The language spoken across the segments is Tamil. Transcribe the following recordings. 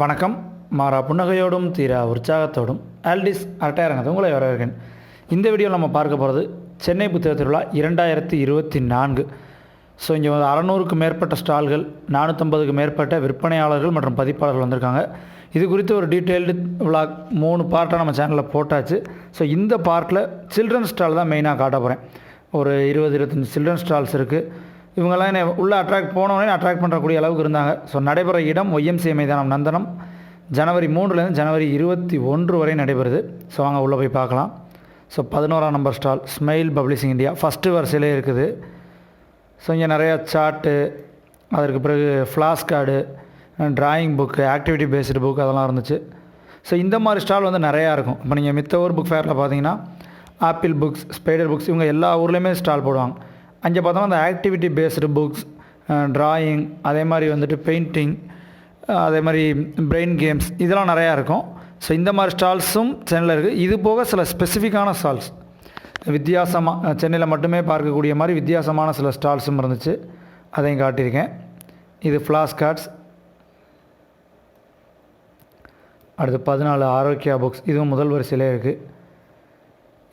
வணக்கம். மாறா புன்னகையோடும் தீரா உற்சாகத்தோடும் ஆல்டிஸ் அரட்டையரங்கத்தை உங்களை வரவேற்கிறேன். இந்த வீடியோவில் நம்ம பார்க்க போகிறது சென்னை புத்தக திருவிழா இரண்டாயிரத்தி இருபத்தி நான்கு. ஸோ இங்கே வந்து அறநூறுக்கு மேற்பட்ட ஸ்டால்கள் நானூற்றம்பதுக்கு மேற்பட்ட விற்பனையாளர்கள் மற்றும் பதிப்பாளர்கள் வந்திருக்காங்க. இது குறித்து ஒரு டீட்டெயில்டு விளாக் மூணு பார்ட்டாக நம்ம சேனலில் போட்டாச்சு. ஸோ இந்த பார்ட்டில் சில்ட்ரன் ஸ்டால் தான் மெயினாக காட்ட போகிறேன் ஒரு இருபது இருபத்தஞ்சி சில்ட்ரன் ஸ்டால்ஸ் இருக்குது இவங்கெல்லாம் என்னை உள்ளே அட்ராக்ட் போனவொடனே அட்ராக்ட் பண்ணுறக்கூடிய அளவுக்கு இருந்தாங்க. ஸோ நடைபெற இடம் ஒய்எம்சிஏ மைதானம் நந்தனம். ஜனவரி மூன்றுலேருந்து ஜனவரி இருபத்தி ஒன்று வரை நடைபெறுது. ஸோ வாங்க உள்ளே போய் பார்க்கலாம். ஸோ பதினோராம் number stall Smile Publishing India first வரிசையிலே இருக்குது. ஸோ இங்கே நிறையா சார்ட்டு அதற்கு பிறகு flash card drawing book activity based book அதெல்லாம் இருந்துச்சு. ஸோ இந்த மாதிரி ஸ்டால் வந்து நிறையா இருக்கும். இப்போ நீங்கள் மித்த ஊர் புக் ஃபேரில் பார்த்தீங்கன்னா ஆப்பிள் புக்ஸ் ஸ்பைடர் புக்ஸ் இவங்க எல்லா ஊர்லேயுமே ஸ்டால் போடுவாங்க. அங்கே பார்த்தோம்னா அந்த ஆக்டிவிட்டி பேஸ்டு புக்ஸ் ட்ராயிங் அதே மாதிரி வந்துட்டு பெயிண்டிங் அதே மாதிரி பிரெயின் கேம்ஸ் இதெல்லாம் நிறையா இருக்கும். ஸோ இந்த மாதிரி ஸ்டால்ஸும் சென்னையில் இருக்குது இது போக சில ஸ்பெசிஃபிக்கான ஸ்டால்ஸ் வித்தியாசமாக சென்னையில் மட்டுமே பார்க்கக்கூடிய மாதிரி வித்தியாசமான சில ஸ்டால்ஸும் இருந்துச்சு. அதையும் காட்டியிருக்கேன். இது ஃப்ளாஷ் கார்ட்ஸ் அடுத்து பதினாலு ஆரோக்கியா புக்ஸ் இதுவும் முதல் வரிசையிலே இருக்குது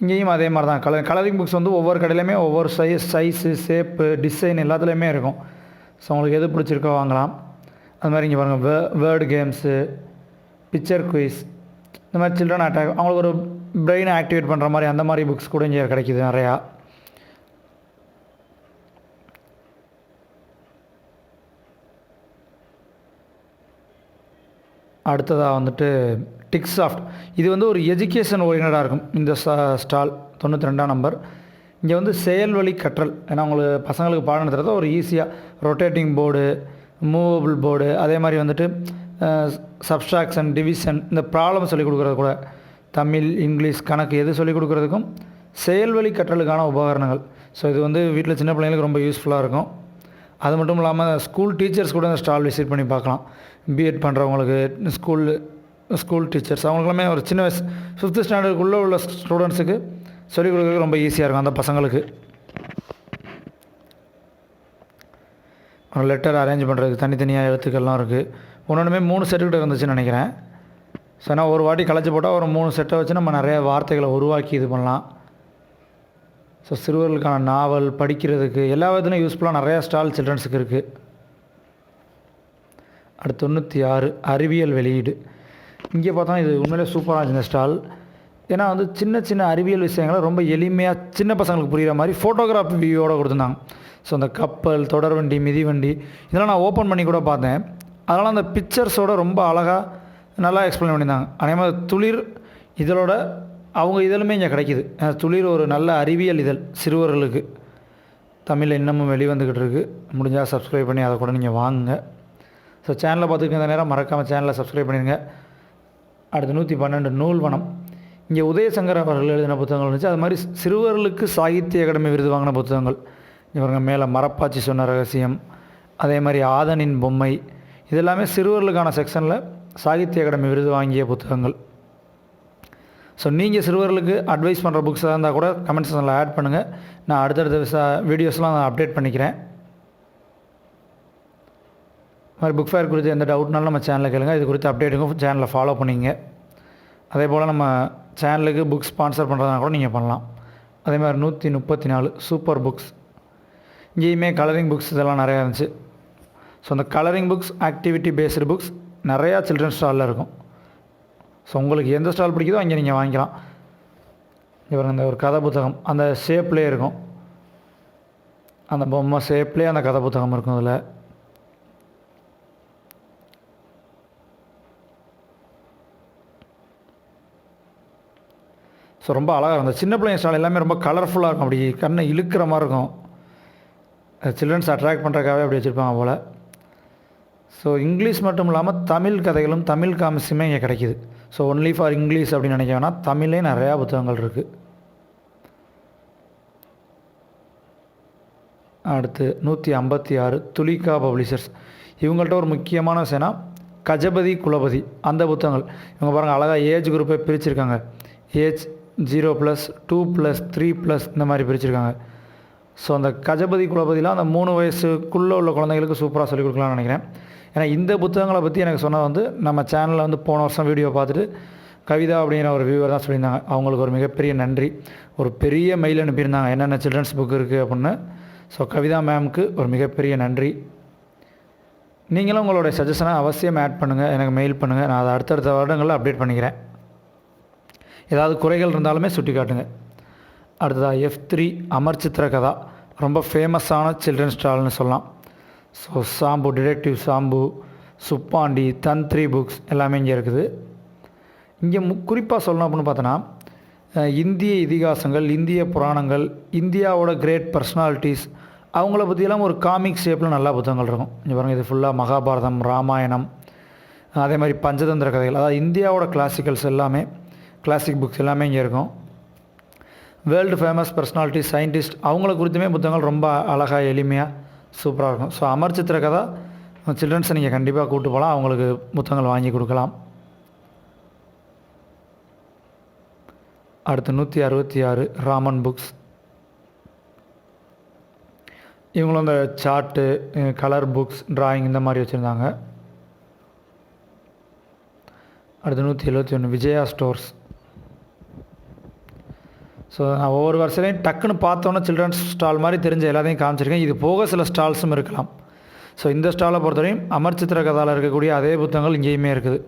இங்கேயும் அதே மாதிரி தான். கலர் கலரிங் புக்ஸ் வந்து ஒவ்வொரு கடையிலையுமே ஒவ்வொரு சைஸ் சைஸு ஷேப்பு டிசைன் எல்லாத்துலேயுமே இருக்கும். ஸோ உங்களுக்கு எது பிடிச்சிருக்கோ வாங்கலாம். அது மாதிரி இங்கே பாருங்கள் way word games picture quiz இந்த மாதிரி சில்ட்ரன் அட்டாக் அவங்களுக்கு ஒரு பிரெயினை ஆக்டிவேட் பண்ணுற மாதிரி அந்த மாதிரி புக்ஸ் கூட இங்கே கிடைக்கிது நிறையா. அடுத்ததாக வந்துட்டு டிக் சாஃப்ட் இது வந்து ஒரு எஜுகேஷன் ஓரியனடாக இருக்கும். இந்த ஸ்டால் தொண்ணூற்றி ரெண்டாம் நம்பர் இங்கே வந்து செயல்வழி கற்றல். ஏன்னா உங்களுக்கு பசங்களுக்கு பாடம் நடத்துகிறத ஒரு ஈஸியாக ரொட்டேட்டிங் போர்டு மூவபிள் போர்டு அதே மாதிரி வந்துட்டு சப்ஸ்ட்ராக்ஷன் டிவிஷன் இந்த ப்ராப்ளம் சொல்லிக் கொடுக்குறது கூட. தமிழ் இங்கிலீஷ் கணக்கு எது சொல்லிக் கொடுக்குறதுக்கும் செயல்வழி கற்றலுக்கான உபகரணங்கள். ஸோ இது வந்து வீட்டில் சின்ன பிள்ளைங்களுக்கு ரொம்ப யூஸ்ஃபுல்லாக இருக்கும். அது மட்டும் இல்லாமல் ஸ்கூல் டீச்சர்ஸ் கூட இந்த ஸ்டால் விசிட் பண்ணி பார்க்கலாம். பிஎட் பண்ணுறவங்களுக்கு ஸ்கூல் ஸ்கூல் டீச்சர்ஸ் அவங்களுக்குலாமே ஒரு சின்ன வயசு ஃபிஃப்த்து ஸ்டாண்டர்டுக்குள்ளே உள்ள ஸ்டூடெண்ட்ஸுக்கு சொல்லிக் கொடுக்கறதுக்கு ரொம்ப ஈஸியாக இருக்கும் அந்த பசங்களுக்கு. லெட்டர் அரேஞ்ச் பண்ணுறதுக்கு தனித்தனியாக எழுத்துக்கள்லாம் இருக்குது ஒன்றுமே மூணு செட்டுக்கிட்ட இருந்துச்சுன்னு நினைக்கிறேன். ஸோ ஏன்னா ஒரு வாட்டி கலைச்சி போட்டால் ஒரு மூணு செட்டை வச்சு நம்ம நிறைய வார்த்தைகளை உருவாக்கி இது பண்ணலாம். ஸோ சிறுவர்களுக்கான நாவல் படிக்கிறதுக்கு எல்லா விதத்துலையும் யூஸ்ஃபுல்லாக நிறையா ஸ்டால் சில்ட்ரன்ஸுக்கு இருக்குது அடுத்து தொண்ணூற்றி ஆறு அறிவியல் வெளியீடு. இங்கே பார்த்தா இது உண்மையிலே சூப்பராக இருந்துச்சு இந்த ஸ்டால் ஏன்னா வந்து சின்ன சின்ன அறிவியல் விஷயங்களை ரொம்ப எளிமையாக சின்ன பசங்களுக்கு புரிகிற மாதிரி ஃபோட்டோகிராஃபி வியூவோட கொடுத்துருந்தாங்க. ஸோ அந்த கப்பல் தொடர்வண்டி மிதிவண்டி இதெல்லாம் நான் ஓப்பன் பண்ணி கூட பார்த்தேன். அதனால் அந்த பிக்சர்ஸோட ரொம்ப அழகாக நல்லா எக்ஸ்பிளைன் பண்ணியிருந்தாங்க. அதே மாதிரி துளிர் இதோட அவங்க இதழுமே இங்கே கிடைக்கிது. துளிர் ஒரு நல்ல அறிவியல் இதழ் சிறுவர்களுக்கு. தமிழில் இன்னமும் வெளிவந்துக்கிட்டு இருக்குது முடிஞ்சால் சப்ஸ்கிரைப் பண்ணி அதை கூட நீங்கள் வாங்குங்க. ஸோ சேனலை பார்த்துக்கிற இந்த நேரம் மறக்காமல் சேனலை சப்ஸ்கிரைப் பண்ணிடுங்க அடுத்து நூற்றி பன்னெண்டு நூல்வனம். இங்கே உதயசங்கர் அவர்கள் எழுதின புத்தகங்கள் இருந்துச்சு. அது மாதிரி சிறுவர்களுக்கு சாகித்ய அகாடமி விருது வாங்கின புத்தகங்கள். இவங்க மேலே மரப்பாச்சி சொன்ன ரகசியம். அதே மாதிரி ஆதனின் பொம்மை. இதெல்லாமே சிறுவர்களுக்கான செக்ஷனில் சாகித்ய அகாடமி விருது வாங்கிய புத்தகங்கள். ஸோ நீங்கள் சிறுவர்களுக்கு அட்வைஸ் பண்ணுற புக்ஸாக இருந்தால் கூட கமெண்ட் செக்ஷனில் ஆட் பண்ணுங்கள் நான் அடுத்தடுத்த விசா வீடியோஸ்லாம் நான் அப்டேட் பண்ணிக்கிறேன். இது மாதிரி புக் ஃபேர் குறித்து எந்த டவுட்னாலும் நம்ம சேனலில் கேளுங்க. இது குறித்து அப்டேட்டுக்கும் சேனலில் ஃபாலோ பண்ணிங்க அதே போல் நம்ம சேனலுக்கு புக் ஸ்பான்சர் பண்ணுறதுனா கூட நீங்கள் பண்ணலாம். அதே மாதிரி நூற்றி முப்பத்தி நாலு சூப்பர் புக்ஸ் இங்கேயுமே கலரிங் புக்ஸ் இதெல்லாம் நிறையா இருந்துச்சு. ஸோ அந்த colouring books activity based books நிறையா சில்ட்ரன்ஸ் ஸ்டாலில் இருக்கும். ஸோ உங்களுக்கு எந்த ஸ்டால் பிடிக்குதோ அங்கே நீங்கள் வாங்கிக்கலாம். இவர் இந்த ஒரு கதை புத்தகம். அந்த ஷேப்லேயே இருக்கும். அந்த பொம்மை ஷேப்லேயே அந்த கதை புத்தகம் இருக்கும் அதில். ஸோ ரொம்ப அழகாக இருக்கும். அந்த சின்ன பிள்ளைங்க ஸ்டால் எல்லாமே ரொம்ப கலர்ஃபுல்லாக இருக்கும். அப்படி கண்ணை இழுக்கிற மாதிரி இருக்கும். சில்ட்ரன்ஸ் அட்ராக்ட் பண்ணுறக்காகவே அப்படி வச்சுருப்பாங்க போல். ஸோ இங்கிலீஷ் மட்டும் இல்லாமல் தமிழ் கதைகளும் தமிழ் காமிக்ஸுமே இங்கே கிடைக்கிது. ஸோ ஒன்லி ஃபார் இங்கிலீஷ் அப்படின்னு நினைக்க வேணால் தமிழ்லேயே நிறையா புத்தகங்கள் இருக்குது அடுத்து நூற்றி ஐம்பத்தி ஆறு துலிகா பப்ளிஷர்ஸ். இவங்கள்ட்ட ஒரு முக்கியமான விஷயம்னா கஜபதி குலபதி அந்த புத்தகங்கள். இவங்க பாருங்கள் அழகாக ஏஜ் குரூப்பை பிரிச்சுருக்காங்க. Age zero plus two plus three plus இந்த மாதிரி பிரிச்சுருக்காங்க. ஸோ அந்த கஜபதி குலபதிலாம் அந்த மூணு வயசுக்குள்ளே உள்ள குழந்தைங்களுக்கு சூப்பராக சொல்லிக் கொடுக்கலாம்னு நினைக்கிறேன். ஏன்னா இந்த புத்தகங்களை பற்றி எனக்கு சொன்னது வந்து நம்ம சேனலில் வந்து போன வருஷம் வீடியோ பார்த்துட்டு கவிதா அப்படிங்கிற ஒரு வியூவர் தான் சொல்லியிருந்தாங்க. அவங்களுக்கு ஒரு மிகப்பெரிய நன்றி. ஒரு பெரிய மெயில் அனுப்பியிருந்தாங்க. என்னென்ன சில்ட்ரன்ஸ் புக் இருக்குது அப்படின்னு. ஸோ கவிதா மேம்க்கு ஒரு மிகப்பெரிய நன்றி. நீங்களும் உங்களுடைய சஜஷனை அவசியம் ஆட் பண்ணுங்கள் எனக்கு மெயில் பண்ணுங்கள் நான் அதை அடுத்தடுத்த வருடங்களில் அப்டேட் பண்ணிக்கிறேன். ஏதாவது குறைகள் இருந்தாலுமே சுட்டி காட்டுங்க அடுத்ததாக எஃப் த்ரீ அமர் சித்திர கதா. ரொம்ப ஃபேமஸான சில்ட்ரன் ஸ்டால்னு சொல்லலாம். So Sambu detective Sambu Suppandi Tantri books எல்லாமே இங்கே இருக்குது. இங்கே மு குறிப்பாக சொல்லணும் அப்படின்னு பார்த்தோன்னா இந்திய இதிகாசங்கள் இந்திய புராணங்கள் இந்தியாவோட கிரேட் பர்சனாலிட்டிஸ் அவங்கள பற்றியெல்லாம் ஒரு காமிக் ஷேப்பில் நல்லா புத்தகங்கள் இருக்கும். இங்கே பாருங்கள் இது ஃபுல்லாக மகாபாரதம் ராமாயணம் அதே மாதிரி பஞ்சதந்திர கதைகள் அதாவது இந்தியாவோட கிளாசிக்கல்ஸ் எல்லாமே கிளாசிக் புக்ஸ் எல்லாமே இங்கே இருக்கும். வேர்ல்டு ஃபேமஸ் பர்சனாலிட்டி சயின்டிஸ்ட் அவங்கள குறித்துமே புத்தகங்கள் ரொம்ப அழகாக எளிமையாக சூப்பராக இருக்கும். ஸோ அமர் சித்திர கதை சில்ட்ரன்ஸை நீங்கள் கண்டிப்பாக கூப்பிட்டு போகலாம். அவங்களுக்கு புத்தகங்கள் வாங்கி கொடுக்கலாம். அடுத்து நூற்றி அறுபத்தி ஆறு ராமன் புக்ஸ் இவங்களும் இந்த சார்ட்டு கலர் புக்ஸ் ட்ராயிங் இந்த மாதிரி வச்சுருந்தாங்க. அடுத்து நூற்றி எழுபத்தி ஒன்று விஜயா ஸ்டோர்ஸ் ஸோ நான் ஒவ்வொரு வருஷத்துலையும் டக்குன்னு பார்த்தோன்னே சில்ட்ரன்ஸ் ஸ்டால் மாதிரி தெரிஞ்ச எல்லாத்தையும் காமிச்சிருக்கேன். இது போக சில ஸ்டால்ஸும் இருக்கலாம். ஸோ இந்த ஸ்டாலை பொறுத்தவரையும் அமர் சித்திர கதாவில் இருக்கக்கூடிய அதே புத்தகங்கள் இங்கேயுமே இருக்குது.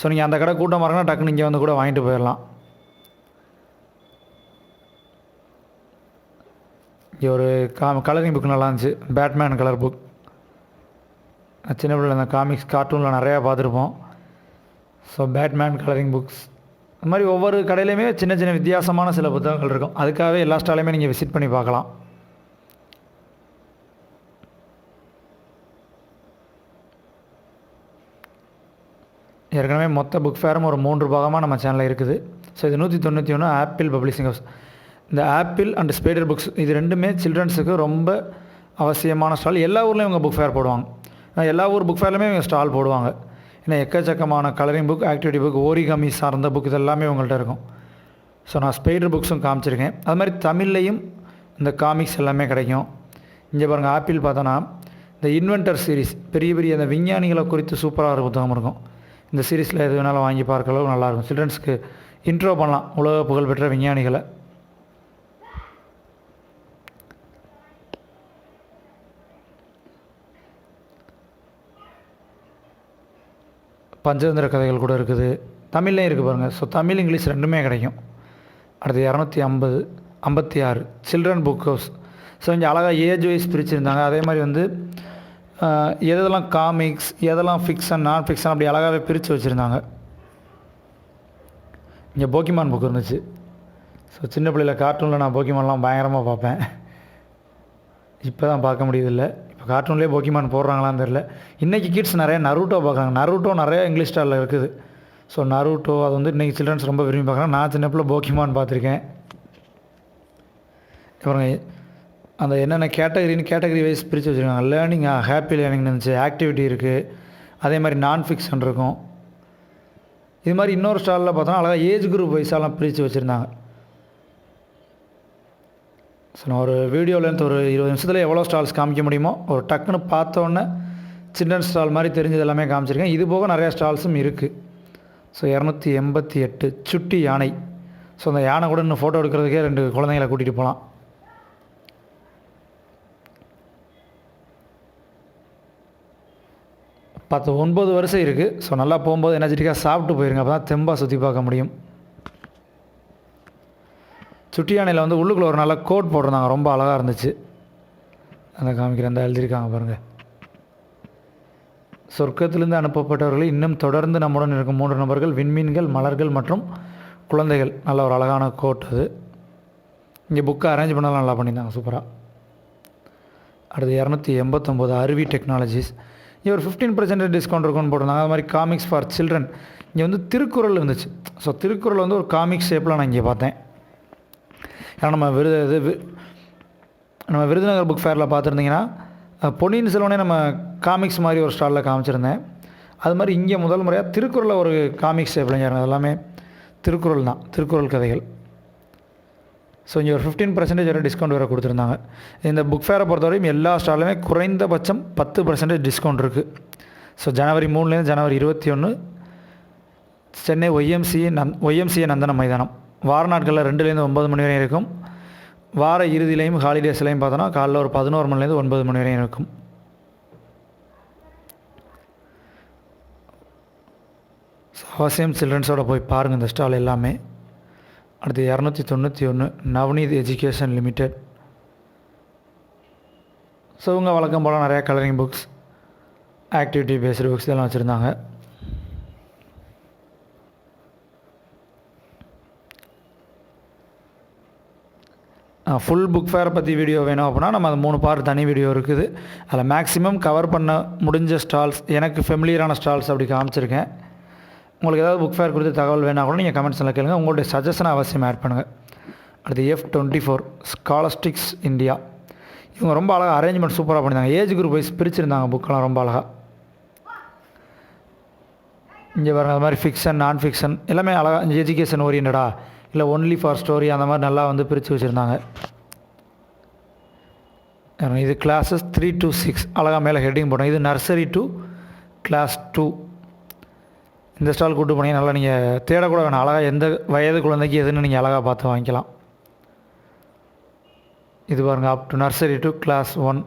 ஸோ நீங்கள் அந்த கடை கூட்டம் வரங்கன்னா டக்குன்னு இங்கே வந்து கூட வாங்கிட்டு போயிடலாம். இங்கே ஒரு கா கலரிங் புக் நல்லா இருந்துச்சு. பேட்மேன் கலர் புக் சின்ன பிள்ளைல அந்த காமிக்ஸ் கார்ட்டூனில் நிறையா பார்த்துருப்போம். ஸோ பேட்மேன் கலரிங் புக்ஸ் அது மாதிரி ஒவ்வொரு கடையிலையுமே சின்ன சின்ன வித்தியாசமான சில புத்தகங்கள் இருக்கும். அதுக்காகவே எல்லா ஸ்டாலையுமே நீங்கள் விசிட் பண்ணி பார்க்கலாம். ஏற்கனவே மொத்த புக் ஃபேரும் ஒரு மூன்று பாகமாக நம்ம சேனலில் இருக்குது. ஸோ இது நூற்றி தொண்ணூற்றி ஒன்று ஆப்பிள் பப்ளிஷிங் ஹவுஸ் இந்த ஆப்பிள் அண்ட் ஸ்பேடர் புக்ஸ் இது ரெண்டுமே சில்ட்ரன்ஸுக்கு ரொம்ப அவசியமான ஸ்டால் எல்லா ஊர்லேயும் இவங்க புக் ஃபேர் போடுவாங்க. எல்லா ஊர் புக் ஃபேர்லையுமே இவங்க ஸ்டால் போடுவாங்க. ஏன்னா எக்கச்சக்கமான colouring book activity book origami சார்ந்த புக் இதெல்லாமே உங்கள்கிட்ட இருக்கும். ஸோ நான் ஸ்பைடர் புக்ஸும் காமிச்சிருக்கேன். அது மாதிரி தமிழ்லையும் இந்த காமிக்ஸ் எல்லாமே கிடைக்கும். இங்கே பாருங்கள் ஆப்பிள் பார்த்தோன்னா இந்த இன்வென்டர் சீரிஸ் பெரிய பெரிய அந்த விஞ்ஞானிகளை குறித்து சூப்பராக ஒரு புத்தகம் இருக்கும். இந்த சீரீஸில் எது வேணாலும் வாங்கி பார்க்க அளவு நல்லாயிருக்கும் சில்ட்ரன்ஸ்க்கு இன்ட்ரோ பண்ணலாம். உலக புகழ்பெற்ற விஞ்ஞானிகளை. பஞ்சதந்திர கதைகள் கூட இருக்குது. தமிழ்லையும் இருக்குது பாருங்கள் ஸோ தமிழ் இங்கிலீஷ் ரெண்டுமே கிடைக்கும். அடுத்து இரநூத்தி ஐம்பது ஐம்பத்தி ஆறு சில்ட்ரன் புக் ஹவுஸ் ஸோ இங்கே அழகாக ஏஜ் வைஸ் பிரிச்சுருந்தாங்க. அதே மாதிரி வந்து எதெல்லாம் காமிக்ஸ் எதெல்லாம் ஃபிக்ஷன் நான் ஃபிக்ஷன் அப்படி அழகாகவே பிரித்து வச்சுருந்தாங்க. இங்கே போக்கிமான் புக் இருந்துச்சு. ஸோ சின்ன பிள்ளையில கார்ட்டூனில் நான் போக்கிமான்லாம் பயங்கரமாக பார்ப்பேன். இப்போ தான் பார்க்க முடியுதில்ல இப்போ கார்ட்டூன்லேயே போக்கிமான் போடுறாங்களான்னு தெரில இன்றைக்கி கிட்ஸ் நிறைய நருட்டோ பார்க்குறாங்க. நருட்டோ நிறைய இங்கிலீஷ் ஸ்டாலில் இருக்குது. ஸோ நருட்டோ அது வந்து இன்றைக்கி சில்ட்ரன்ஸ் ரொம்ப விரும்பி பார்க்குறாங்க. நான் சின்ன பிள்ளை போக்கிமான் பார்த்துருக்கேன். அப்புறம் அந்த என்னென்ன கேட்டகரின்னு கேட்டகரி வைஸ் பிரித்து வச்சுருக்காங்க. லேர்னிங் ஹாப்பி லேர்னிங் இருந்துச்சு. ஆக்டிவிட்டி இருக்குது அதே மாதிரி நான் ஃபிக்ஷன் இருக்கும். இது மாதிரி இன்னொரு ஸ்டாலில் பார்த்தோன்னா அழகாக ஏஜ் குரூப் வைஸாலாம் பிரித்து வச்சுருந்தாங்க. ஸோ நான் ஒரு வீடியோலேருந்து ஒரு இருபது நிமிஷத்தில் எவ்வளோ ஸ்டால்ஸ் காமிக்க முடியுமோ ஒரு டக்குன்னு பார்த்தோன்னே சில்ட்ரன் ஸ்டால் மாதிரி தெரிஞ்சது எல்லாமே காமிச்சிருக்கேன். இது போக நிறையா ஸ்டால்ஸும் இருக்குது ஸோ இரநூத்தி எண்பத்தி எட்டு சுட்டி யானை. ஸோ அந்த யானை கூட இன்னும் ஃபோட்டோ எடுக்கிறதுக்கே ரெண்டு குழந்தைங்கள கூட்டிகிட்டு போகலாம் பத்து ஒன்பது வருஷம் இருக்குது ஸோ நல்லா போகும்போது எனர்ஜெட்டிக்காக சாப்பிட்டு போயிருங்க. அப்போ தான் தெம்பாக சுற்றி பார்க்க முடியும். சுட்டி யானையில் வந்து உள்ளுக்குள்ளே ஒரு நல்ல கோட் போட்டிருந்தாங்க. ரொம்ப அழகாக இருந்துச்சு. அந்த காமிக்கிறேன். அந்த எழுதியிருக்காங்க பாருங்கள் சொர்க்கத்திலிருந்து அனுப்பப்பட்டவர்கள் இன்னும் தொடர்ந்து நம்முடன் இருக்கும் மூன்று நபர்கள் விண்மீன்கள் மலர்கள் மற்றும் குழந்தைகள். நல்ல ஒரு அழகான கோட் அது. இங்கே புக்கை அரேஞ்ச் பண்ணலாம் நல்லா பண்ணியிருந்தாங்க. சூப்பராக அடுத்து இரநூத்தி எண்பத்தொம்போது அருவி டெக்னாலஜிஸ் இங்கே ஒரு ஃபிஃப்டீன் பர்சன்டேஜ் டிஸ்கவுண்ட் இருக்கும்னு போட்டிருந்தாங்க. அது மாதிரி காமிக்ஸ் ஃபார் சில்ட்ரன் இங்கே வந்து திருக்குறள் இருந்துச்சு. ஸோ திருக்குறள் வந்து ஒரு காமிக்ஸ் ஷேப்பில் நான் இங்கே பார்த்தேன். ஏன்னா நம்ம விருது இது நம்ம விருதுநகர் புக் ஃபேரில் பார்த்துருந்தீங்கன்னா பொன்னியின் செல்வனே நம்ம காமிக்ஸ் மாதிரி ஒரு ஸ்டாலில் காமிச்சிருந்தேன். அது மாதிரி இங்கே முதல் முறையாக திருக்குறளில் ஒரு காமிக்ஸ் ஷேப்பில் எல்லாமே திருக்குறள் தான் திருக்குறள் கதைகள். ஸோ இங்கே ஒரு ஃபிஃப்டீன் பர்சன்டேஜ் வரை டிஸ்கவுண்ட் வேறு கொடுத்துருந்தாங்க. இந்த புக் ஃபேரை பொறுத்தவரையும் எல்லா ஸ்டாலுமே குறைந்தபட்சம் பத்து பர்சன்டேஜ் டிஸ்கவுண்ட் இருக்குது ஸோ ஜனவரி மூணுலேருந்து ஜனவரி இருபத்தி ஒன்று சென்னை ஒய்எம்சிஏ நந் ஒய்எம்சிஏ நந்தன மைதானம். வார நாட்களில் ரெண்டுலேருந்து ஒன்பது மணி வரையும் இருக்கும். வார இறுதியிலையும் ஹாலிடேஸ்லையும் பார்த்தோன்னா காலைல ஒரு பதினோரு மணிலேருந்து ஒன்பது மணி வரையும் இருக்கும். அவசியம் சில்ட்ரன்ஸோட போய் பாருங்கள் இந்த ஸ்டால் எல்லாமே. அடுத்து இரநூத்தி தொண்ணூற்றி ஒன்று நவநீத் எஜுகேஷன் லிமிடெட். ஸோ இவங்க வழக்கம் போல் நிறையா colouring books activity based books இதெல்லாம் வச்சுருந்தாங்க. ஃபுல் புக் ஃபேரை பற்றி வீடியோ வேணும் அப்படின்னா நம்ம அது மூணு பார்ட் தனி வீடியோ இருக்குது. அதில் மேக்ஸிமம் கவர் பண்ண முடிஞ்ச ஸ்டால்ஸ் எனக்கு ஃபெமிலியரான ஸ்டால்ஸ் அப்படி காமிச்சிருக்கேன். உங்களுக்கு ஏதாவது புக் ஃபேர் குறித்து தகவல் வேணா கூட நீங்கள் கமெண்ட்ஸில் கேளுங்க. உங்களுடைய சஜஷனை அவசியம் ஆட் பண்ணுங்கள் அடுத்து F twenty four Scholastics India இவங்க ரொம்ப அழகாக அரேஞ்ச்மெண்ட் சூப்பராக பண்ணியிருந்தாங்க. ஏஜ் குரூப் வைஸ் பிரிச்சிருந்தாங்க புக்கெல்லாம் ரொம்ப அழகாக இங்கே பாருங்கள் அது மாதிரி ஃபிக்ஷன் நான் ஃபிக்ஷன் எல்லாமே அழகாக எஜுகேஷன் ஓரியன்டா இல்லை ஒன்லி ஃபார் ஸ்டோரி அந்த மாதிரி நல்லா வந்து பிரித்து வச்சுருந்தாங்க. இது கிளாஸஸ் த்ரீ டு சிக்ஸ் அழகாக மேலே ஹெட்டிங் போட்டோம். இது நர்சரி டு கிளாஸ் டூ இந்த ஸ்டால் கூட்டு போனீங்க நல்லா நீங்கள் தேடக்கூட வேணாம். அழகாக எந்த வயது குழந்தைக்கு எதுன்னு நீங்கள் அழகாக பார்த்து வாங்கிக்கலாம். இது பாருங்கள் up to nursery to class one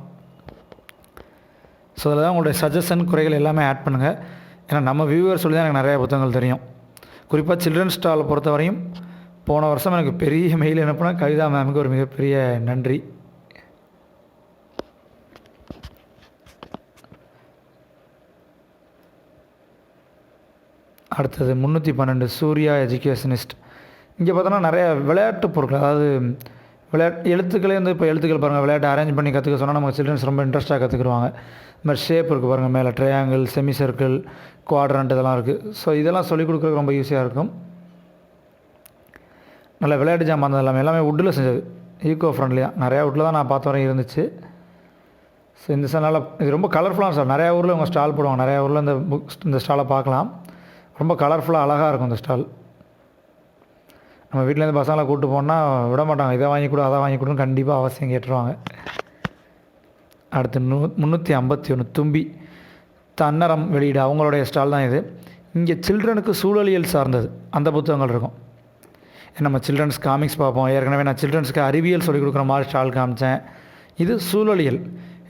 so அதில் தான் உங்களுடைய சஜஷன் குறைகள் எல்லாமே ஆட் பண்ணுங்கள் ஏன்னா நம்ம வியூவர் சொல்லி தான் எனக்கு நிறையா புத்தகங்கள் தெரியும். குறிப்பாக சில்ட்ரன் ஸ்டாலை பொறுத்த வரையும் போன வருஷம் எனக்கு பெரிய மெயில் அனுப்புனா கவிதா மேமுக்கு ஒரு மிகப்பெரிய நன்றி. அடுத்தது முந்நூற்றி பன்னெண்டு சூர்யா எஜுகேஷனிஸ்ட் இங்கே பார்த்தோன்னா நிறைய விளையாட்டு பொருட்கள் அதாவது விளையாட்டு எழுத்துக்களே வந்து இப்போ எழுத்துக்கள் பாருங்கள் விளையாட்டு அரேஞ்ச் பண்ணி கற்றுக்க சொன்னால் நம்ம சில்ட்ரன்ஸ் ரொம்ப இன்ட்ரெஸ்ட்டாக கற்றுக்குருவாங்க இந்த மாதிரி ஷேப் இருக்குது பாருங்கள் மேலே ட்ரையாங்கிள் செமி சர்க்கிள் குவாட்ரண்ட் இதெல்லாம் இருக்குது ஸோ இதெல்லாம் சொல்லிக் கொடுக்குறதுக்கு ரொம்ப ஈஸியாக இருக்கும். நல்ல விளையாட்டு ஜாமான் எல்லாமே. எல்லாமே வுட்டில் செஞ்சது. ஈக்கோ ஃப்ரெண்ட்லியாக நிறையா வுட்டில் தான் நான் பார்த்த வரையும் இருந்துச்சு. ஸோ இந்த ஸ்டால் இது ரொம்ப கலர்ஃபுல்லான சார் நிறையா ஊரில் இவங்க ஸ்டால் போடுவாங்க. நிறையா ஊரில் இந்த புக் இந்த ஸ்டாலை பார்க்கலாம். ரொம்ப கலர்ஃபுல்லாக அழகாக இருக்கும் இந்த ஸ்டால் நம்ம வீட்டிலேருந்து பசங்களை கூப்பிட்டு போனால் விட மாட்டாங்க. இதை வாங்கி கொடு அதை வாங்கி கொடுன்னு கண்டிப்பாக அவசியம் கேட்டுருவாங்க. அடுத்து நூ முந்நூற்றி ஐம்பத்தி ஒன்று தும்பி. தன்னரம் வெளியீடு. அவங்களுடைய ஸ்டால் தான் இது. இங்கே சில்ட்ரனுக்கு சூழலியல் சார்ந்தது. அந்த புத்தகங்கள் இருக்கும். நம்ம சில்ட்ரன்ஸ் காமிக்ஸ் பார்ப்போம். ஏற்கனவே நான் சில்ட்ரன்ஸ்க்கு அறிவியல் சொல்லிக் கொடுக்குற மாதிரி ஸ்டால் காமிச்சேன். இது சூழலியல்.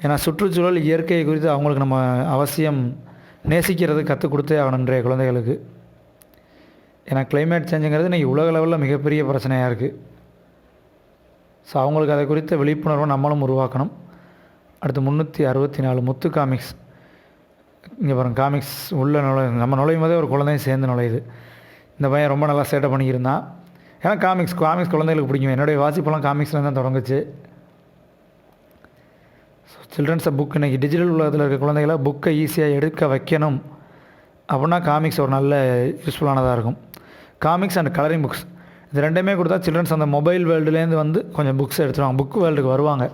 ஏன்னா சுற்றுச்சூழல் இயற்கையை குறித்து அவங்களுக்கு நம்ம அவசியம் நேசிக்கிறது கற்றுக் கொடுத்தே ஆகணும் இன்றைய குழந்தைகளுக்கு. ஏன்னா கிளைமேட் சேஞ்சுங்கிறது இன்றைக்கி உலக லெவலில் மிகப்பெரிய பிரச்சனையாக இருக்குது ஸோ அவங்களுக்கு அதை குறித்த விழிப்புணர்வை நம்மளும் உருவாக்கணும். அடுத்து முந்நூற்றி அறுபத்தி நாலு முத்து காமிக்ஸ் இங்கே பாருங்கள் காமிக்ஸ் உள்ள நுழை நம்ம நுழையும் போதே ஒரு குழந்தையும் சேர்ந்து நுழையுது. இந்த பையன் ரொம்ப நல்லா சேட்டை பண்ணியிருந்தான் ஏன்னா காமிக்ஸ் காமிக்ஸ் குழந்தைகளுக்கு பிடிக்கும். என்னுடைய வாசிப்பெல்லாம் காமிக்ஸில் தான் தொடங்குச்சு. ஸோ சில்ட்ரன்ஸை புக் இன்றைக்கி டிஜிட்டல் உலகத்தில் இருக்க குழந்தைகளை புக்கை ஈஸியாக எடுக்க வைக்கணும். அப்படின்னா காமிக்ஸ் ஒரு நல்ல யூஸ்ஃபுல்லானதாக இருக்கும். காமிக்ஸ் அண்ட் கலரிங் புக்ஸ் இது ரெண்டுமே கொடுத்தா சில்ட்ரன்ஸ் அந்த மொபைல் வேர்ல்டுலேருந்து வந்து கொஞ்சம் புக்ஸ் எடுத்துருவாங்க. புக் வேர்ல்டுக்கு வருவாங்க.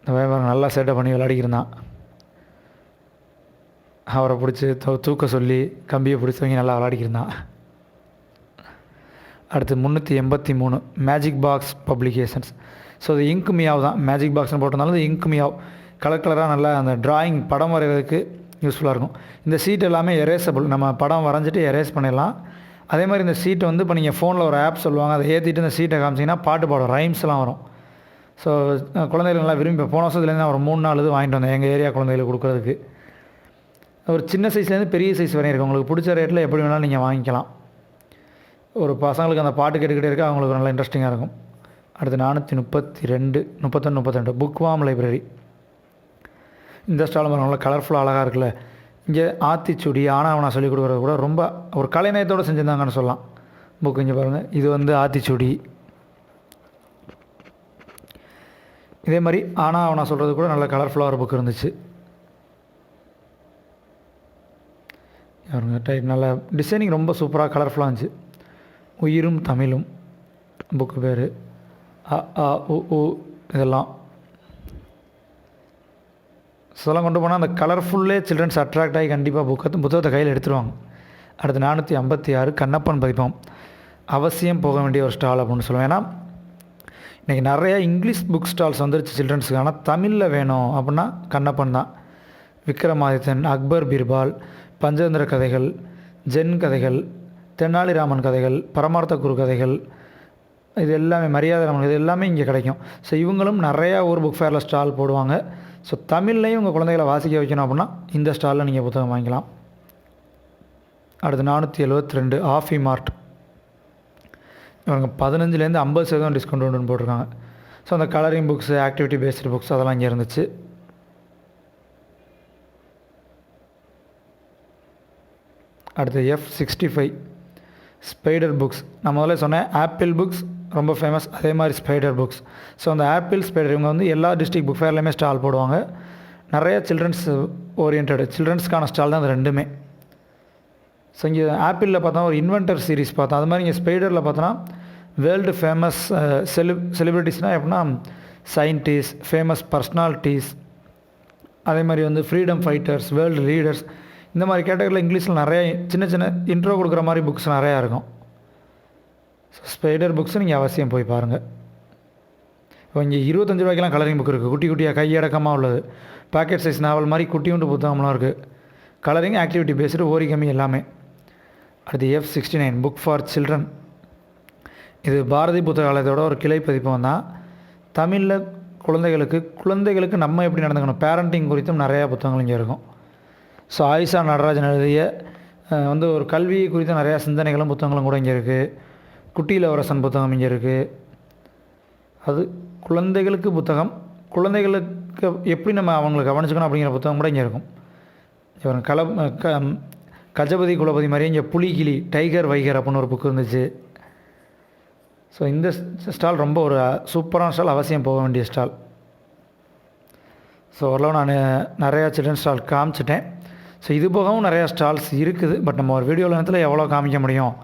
இந்த வியாபாரம் நல்லா சேட்டை பண்ணி விளையாடிக்கிருந்தான் அவரை பிடிச்சி தூக்க சொல்லி கம்பியை பிடிச்சி வாங்கி நல்லா விளையாடிக்கிருந்தான் அடுத்து முந்நூற்றி எண்பத்தி மூணு மேஜிக் பாக்ஸ் பப்ளிகேஷன்ஸ் ஸோ இது இங்கு மியாவ் தான். மேஜிக் பாக்ஸ்னு போட்டிருந்தாலும் இது இங்க் மியாவ் கலர் கலராக நல்லா அந்த ட்ராயிங் படம் வரைகிறதுக்கு யூஸ்ஃபுல்லாக இருக்கும். இந்த சீட் எல்லாமே எரேசபிள் நம்ம படம் வரைஞ்சிட்டு எரேஸ் பண்ணிடலாம். அதே மாதிரி இந்த சீட்டை வந்து இப்போ நீங்கள் ஃபோனில் ஒரு ஆப் சொல்லுவாங்க. அதை ஏற்றிட்டு இந்த சீட்டை காமிச்சிங்கன்னா பாட்டு பாடும். ரைம்ஸ்லாம் வரும். ஸோ குழந்தைகள் நல்லா விரும்பி போன வருஷத்துலேருந்து நான் ஒரு மூணு நாலு இது வாங்கிட்டு வந்தேன். எங்கள் ஏரியா குழந்தைகளுக்கு கொடுக்குறதுக்கு. ஒரு சின்ன சைஸ்லேருந்து பெரிய சைஸ் வரையும் இருக்குது உங்களுக்கு பிடிச்ச ரேட்டில் எப்படி வேணாலும் நீங்கள் வாங்கிக்கலாம். ஒரு பசங்களுக்கு அந்த பாட்டு கேட்டுக்கிட்டே இருக்க அவங்களுக்கு நல்லா இன்ட்ரெஸ்டிங்காக இருக்கும். அடுத்து நானூற்றி முப்பத்தி ரெண்டு முப்பத்தொன்று முப்பத்திரெண்டு புக் வாம் லைப்ரரி இந்த ஸ்டாலும் நல்லா கலர்ஃபுல்லாக அழகாக இருக்குல்ல. இங்கே ஆத்திச்சுடி ஆனாவனா சொல்லிக் கொடுக்குறது கூட ரொம்ப ஒரு கலைநயத்தோடு செஞ்சுருந்தாங்கன்னு சொல்லலாம். புக்கு இங்கே பாருங்கள் இது வந்து ஆத்திச்சுடி. இதே மாதிரி ஆனா அவனா சொல்கிறது கூட நல்ல கலர்ஃபுல்லாக ஒரு புக் இருந்துச்சு. அவருங்க டைப் நல்ல டிசைனிங் ரொம்ப சூப்பராக கலர்ஃபுல்லாக இருந்துச்சு. உயிரும் தமிழும். புக்கு பேர். அ ஆ உ உ இதெல்லாம். சொல்ல கொண்டு போனால் அந்த கலர்ஃபுல்லே சில்ட்ரன்ஸ் அட்ராக்ட் ஆகி கண்டிப்பாக புக்கத்தை புத்தகத்தை கையில் எடுத்துருவாங்க. அடுத்து நானூற்றி ஐம்பத்தி ஆறு கண்ணப்பன் பதிப்பம். அவசியம் போக வேண்டிய ஒரு ஸ்டால் அப்படின்னு சொல்லுவேன் ஏன்னா இன்றைக்கி நிறையா இங்கிலீஷ் புக் ஸ்டால்ஸ் வந்துருச்சு சில்ட்ரன்ஸுக்கு ஆனால் தமிழில் வேணும் அப்படின்னா கண்ணப்பன் தான். விக்ரமாதித்தன் அக்பர் பீர்பால் பஞ்சதந்திர கதைகள் ஜென் கதைகள் தெனாலிராமன் கதைகள் பரமார்த்த குரு கதைகள் இது எல்லாமே மரியாதை ராமன் இது எல்லாமே இங்கே கிடைக்கும். ஸோ இவங்களும் நிறையா ஊர் புக் ஃபேரில் ஸ்டால் போடுவாங்க. ஸோ தமிழ்லையும் உங்கள் குழந்தைகளை வாசிக்க வைக்கணும் அப்படின்னா இந்த ஸ்டாலில் நீங்கள் புத்தகம் வாங்கிக்கலாம். அடுத்து நானூற்றி எழுபத்தி ரெண்டு ஆஃபி மார்ட் இவங்க பதினஞ்சுலேருந்து ஐம்பது சதவீதம் டிஸ்கவுண்ட் உண்டுன்னு போட்டிருக்காங்க. ஸோ அந்த colouring books activity based books அதெல்லாம் இங்கே இருந்துச்சு. அடுத்து F sixty five Spider books நான் முதல்ல சொன்னேன் ஆப்பிள் புக்ஸ் ரொம்ப ஃபேமஸ் அதே மாதிரி ஸ்பைடர் புக்ஸ் ஸோ அந்த ஆப்பிள் ஸ்பைடர் இவங்க வந்து எல்லா டிஸ்ட்ரிக் புக் ஃபேர்லையுமே ஸ்டால் போடுவாங்க. நிறைய சில்ட்ரன்ஸ் ஓரியன்ட் சில்ட்ரன்ஸ்க்கான ஸ்டால் தான் அது ரெண்டுமே. ஸோ இங்கே ஆப்பிளில் பார்த்தா ஒரு இன்வென்டர் சீரிஸ் பார்த்தோம் அது மாதிரி இங்கே ஸ்பைடரில் பார்த்தோன்னா வேர்ல்டு ஃபேமஸ் செலி செலிப்ரிட்டிஸ்னால் எப்படின்னா சயின்டிஸ்ட் ஃபேமஸ் பர்சனாலிட்டிஸ் அதே மாதிரி வந்து ஃப்ரீடம் ஃபைட்டர்ஸ் வேர்ல்டு லீடர்ஸ் இந்த மாதிரி கேட்டகரியில் இங்கிலீஷில் நிறைய சின்ன சின்ன இன்ட்ரோ கொடுக்குற மாதிரி புக்ஸ் நிறையா இருக்கும். ஸோ ஸ்பைடர் புக்ஸ் நீங்கள் அவசியம் போய் பாருங்கள் இப்போ இங்கே இருபத்தஞ்சு ரூபாய்க்கெலாம் கலரிங் புக் இருக்குது குட்டி குட்டியாக கையடக்கமாக உள்ளது. பாக்கெட் சைஸ் நாவல் மாதிரி குட்டியுண்டு புத்தகம்லாம் இருக்குது கலரிங் ஆக்டிவிட்டி பேஸ்டு ஓரிகமி எல்லாமே. அடுத்து F sixty nine book for children இது பாரதி புத்தகாலயத்தோட ஒரு கிளை பதிப்பகம் தான். தமிழில் குழந்தைகளுக்கு குழந்தைகளுக்கு நம்ம எப்படி நடந்துக்கணும்? பேரண்டிங் குறித்தும் நிறையா புத்தகங்கள் இங்கே இருக்கும். ஸோ ஆயிஷா நடராஜன் எழுதிய வந்து ஒரு கல்வி குறித்த நிறையா சிந்தனைகளும் புத்தகங்களும் கூட இங்கே இருக்குது குட்டி இளவரசன் புத்தகம் இங்கே இருக்குது அது குழந்தைகளுக்கு புத்தகம். குழந்தைகளுக்கு எப்படி நம்ம அவங்களை கவனிச்சுக்கணும் அப்படிங்கிற புத்தகம் கூட இங்கே இருக்கும். இவர் கல க கஜபதி குலபதி மாதிரி இங்கே புலிகிளி டைகர் வைகர் அப்படின்னு ஒரு புக் இருந்துச்சு. ஸோ இந்த ஸ்டால் ரொம்ப ஒரு சூப்பரான ஸ்டால். அவசியம் போக வேண்டிய ஸ்டால். ஸோ ஓரளவு நான் நிறையா சில்ட்ரன் ஸ்டால் காமிச்சிட்டேன். ஸோ இது போகவும் நிறையா ஸ்டால்ஸ் இருக்குது. பட் நம்ம ஒரு வீடியோ நேரத்தில் எவ்வளோ காமிக்க முடியும்?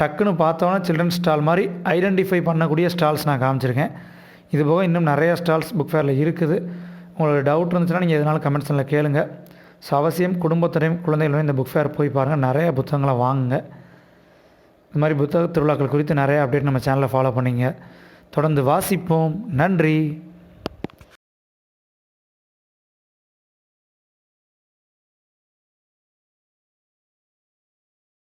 டக்குன்னு பார்த்தோன்னா சில்ட்ரன்ஸ் ஸ்டால் மாதிரி ஐடென்டிஃபை பண்ணக்கூடிய ஸ்டால்ஸ் நான் காமிச்சிருக்கேன். இது போக இன்னும் நிறையா ஸ்டால்ஸ் புக் ஃபேரில் இருக்குது. உங்களுக்கு டவுட் இருந்துச்சுன்னா நீங்கள் எதனாலும் கமெண்ட்ஸில் கேளுங்க. ஸோ அவசியம் குடும்பத்துடையும் குழந்தைகளும் இந்த புக் ஃபேர் போய் பாருங்கள் நிறைய புத்தகங்களை வாங்குங்க. இது மாதிரி புத்தக திருவிழாக்கள் குறித்து நிறைய அப்டேட் நம்ம சேனலில் ஃபாலோ பண்ணிங்க. தொடர்ந்து வாசிப்போம். நன்றி.